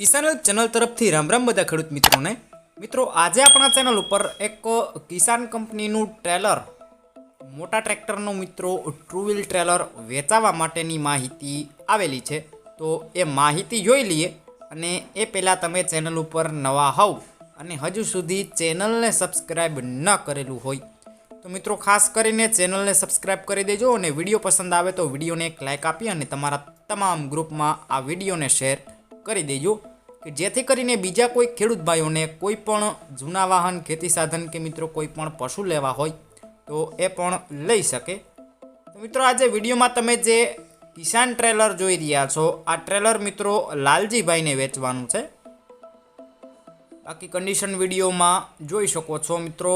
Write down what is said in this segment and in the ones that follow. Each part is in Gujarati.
કિસાન ચેનલ તરફથી રામ રામ બધા ખેડૂત મિત્રોને. મિત્રો, આજે આપણા ચેનલ ઉપર એક કિસાન કંપનીનું ટ્રેલર, મોટા ટ્રેક્ટરનું મિત્રો ટ્રુ વ્હીલ ટ્રેલર વેચાવા માટેની માહિતી આવેલી છે. તો એ માહિતી જોઈ લઈએ અને એ પહેલાં તમે ચેનલ ઉપર નવા હોવ અને હજુ સુધી ચેનલને સબસ્ક્રાઈબ ન કરેલું હોય, તો મિત્રો ખાસ કરીને ચેનલને સબસ્ક્રાઇબ કરી દેજો અને વીડિયો પસંદ આવે તો વિડીયોને એક લાઇક આપી અને તમારા તમામ ગ્રુપમાં આ વિડીયોને શેર કરી દેજો. કે જેથી કરીને બીજા કોઈ ખેડૂત ભાઈઓને કોઈ પણ જૂના વાહન, ખેતી સાધન કે મિત્રો કોઈ પણ પશુ લેવા હોય, તો એ પણ લઈ શકે. તો મિત્રો આજે વિડીયોમાં તમે જે કિસાન ટ્રેલર જોઈ રહ્યા છો, આ ટ્રેલર મિત્રો લાલજીભાઈને વેચવાનું છે. બાકી કન્ડિશન વિડીયોમાં જોઈ શકો છો મિત્રો,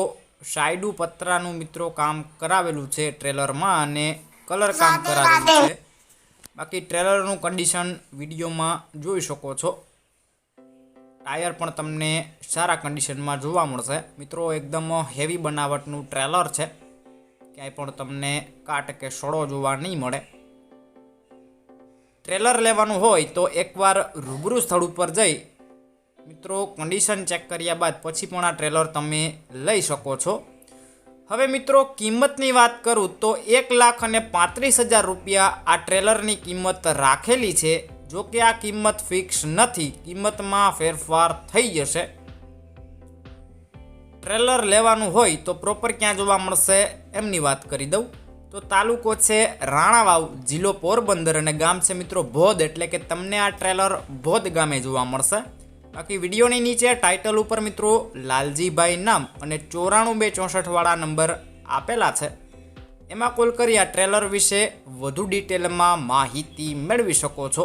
સાયડુ પતરાનું મિત્રો કામ કરાવેલું છે ટ્રેલરમાં અને કલર કામ કરાવેલું છે. બાકી ટ્રેલરનું કન્ડિશન વિડીયોમાં જોઈ શકો છો. ટાયર પણ તમને સારા કન્ડિશનમાં જોવા મળશે. મિત્રો, એકદમ હેવી બનાવટનું ટ્રેલર છે. ક્યાંય પણ તમને કાટ કે સડો જોવા નહીં મળે. ટ્રેલર લેવાનું હોય તો એકવાર રૂબરૂ સ્થળ ઉપર જઈ, મિત્રો કન્ડિશન ચેક કર્યા બાદ પછી પણ આ ટ્રેલર તમે લઈ શકો છો. હવે મિત્રો, કિંમતની વાત કરું તો એક લાખ અને પાંત્રીસ હજાર રૂપિયા આ ટ્રેલરની કિંમત રાખેલી છે. જો કે આ કિંમત ફિક્સ નથી, કિંમતમાં ફેરફાર થઈ જશે. ટ્રેલર લેવાનું હોય તો પ્રોપર ક્યાં જોવા મળશે એમની વાત કરી દઉં. તો તાલુકો છે રાણાવાવ, જિલ્લો પોરબંદર અને ગામ છે મિત્રો ભોદ, એટલે કે તમને આ ટ્રેલર ભોદ ગામે જોવા મળશે. બાકી વિડીયોની નીચે ટાઇટલ ઉપર મિત્રો લાલજીભાઈ નામ અને ચોરાણું બે ચોસઠવાળા નંબર આપેલા છે. એમાં કોલ કરી આ ટ્રેલર વિશે વધુ ડિટેલમાં માહિતી મેળવી શકો છો.